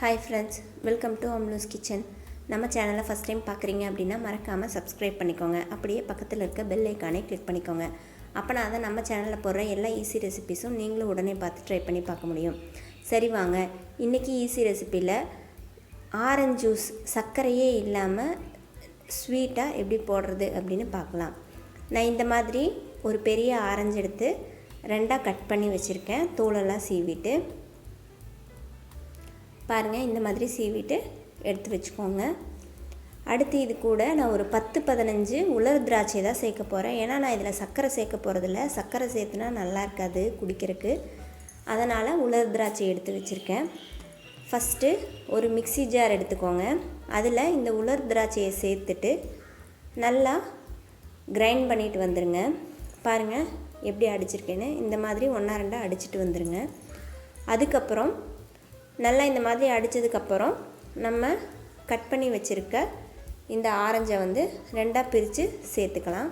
Hi friends welcome to Amlu's kitchen நம்ம சேனலை first time பார்க்குறீங்க அப்படின்னா மறக்காமல் சப்ஸ்கிரைப் பண்ணிக்கோங்க. அப்படியே பக்கத்தில் இருக்க பெல் ஐக்கானே கிளிக் பண்ணிக்கோங்க. அப்போனா அதை நம்ம சேனலில் போடுற எல்லா ஈஸி ரெசிபிஸும் நீங்களும் உடனே பார்த்து ட்ரை பண்ணி பார்க்க முடியும். சரி வாங்க இன்றைக்கி ஈஸி ரெசிப்பியில் ஆரஞ்சு ஜூஸ் சர்க்கரையே இல்லாமல் ஸ்வீட்டாக எப்படி போடுறது அப்படின்னு பார்க்கலாம். நான் இந்த மாதிரி ஒரு பெரிய ஆரஞ்சு எடுத்து ரெண்டாக கட் பண்ணி வச்சுருக்கேன். தோலெல்லாம் சீவிட்டு பாருங்கள் இந்த மாதிரி சீவிட்டு எடுத்து வச்சுக்கோங்க. அடுத்து இது கூட நான் ஒரு பத்து பதினஞ்சு உலர் திராட்சை தான் சேர்க்க போகிறேன் ஏன்னா நான் இதில் சர்க்கரை சேர்க்க போகிறதில்ல சர்க்கரை சேர்த்துனா நல்லா இருக்காது குடிக்கிறதுக்கு. அதனால் உலர் திராட்சை எடுத்து வச்சுருக்கேன். ஃபஸ்ட்டு ஒரு மிக்ஸி ஜார் எடுத்துக்கோங்க. அதில் இந்த உலர் திராட்சையை சேர்த்துட்டு நல்லா கிரைண்ட் பண்ணிட்டு வந்துடுங்க பாருங்கள் எப்படி அடிச்சிருக்கேன்னு. இந்த மாதிரி ஒன்றா ரெண்டாக அடிச்சிட்டு வந்துடுங்க அதுக்கப்புறம் நல்லா இந்த மாதிரி அடித்ததுக்கப்புறம் நம்ம கட் பண்ணி வச்சுருக்க இந்த ஆரஞ்சை வந்து ரெண்டாக பிரித்து சேர்த்துக்கலாம்.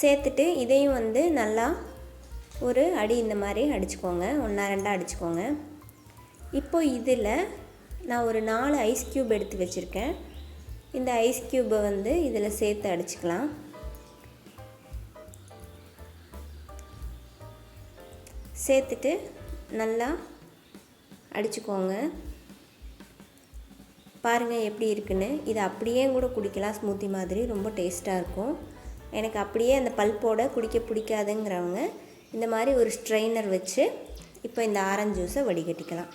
சேர்த்துட்டு இதையும் வந்து நல்லா ஒரு அடி இந்த மாதிரி அடிச்சுக்கோங்க. ஒன்றா ரெண்டாக அடிச்சுக்கோங்க. இப்போ இதில் நான் ஒரு நாலு ஐஸ் க்யூப் எடுத்து வச்சுருக்கேன். இந்த ஐஸ் க்யூப்பை வந்து இதில் சேர்த்து அடிச்சுக்கலாம். சேர்த்துட்டு நல்லா அடிச்சுக்கோங்க. பாருங்கள் எப்படி இருக்குன்னு. இது அப்படியே கூட குடிக்கலாம். ஸ்மூத்தி மாதிரி ரொம்ப டேஸ்ட்டாக இருக்கும். எனக்கு அப்படியே அந்த பல்போட குடிக்க பிடிக்காதுங்கிறவங்க இந்த மாதிரி ஒரு ஸ்ட்ரெயினர் வச்சு இப்போ இந்த ஆரஞ்சு ஜூஸை வடிகட்டிக்கலாம்.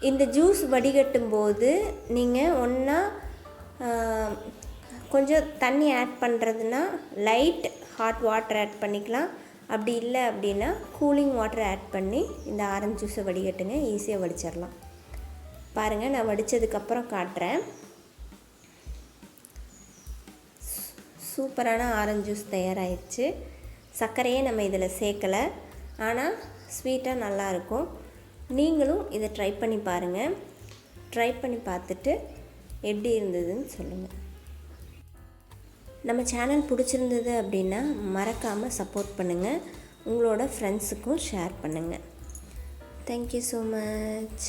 இந்த ஜூஸ் வடிகட்டும் போது நீங்கள் ஒன்றா கொஞ்சம் தண்ணி ஆட் பண்ணுறதுனா லைட் ஹாட் வாட்டர் ஆட் பண்ணிக்கலாம். அப்படி இல்லை அப்படின்னா கூலிங் வாட்டர் ஆட் பண்ணி இந்த ஆரஞ்சு ஜூஸை வடிகட்டுங்க ஈஸியாக வடிச்சிடலாம். பாருங்கள் நான் வடித்ததுக்கப்புறம் காட்டுறேன். சூப்பரான ஆரஞ்சு ஜூஸ் தயாராகிடுச்சு சர்க்கரையே நம்ம இதில் சேர்க்கலை. ஆனால் ஸ்வீட்டாக நல்லாயிருக்கும் நீங்களும் இதை ட்ரை பண்ணி பாருங்கள் ட்ரை பண்ணி பார்த்துட்டு எப்படி இருந்ததுன்னு சொல்லுங்கள் நம்ம சேனல் பிடிச்சிருந்தது அப்படின்னா மறக்காமல் சப்போர்ட் பண்ணுங்கள் உங்களோட ஃப்ரெண்ட்ஸுக்கும் ஷேர் பண்ணுங்கள் தேங்க்யூ ஸோ மச்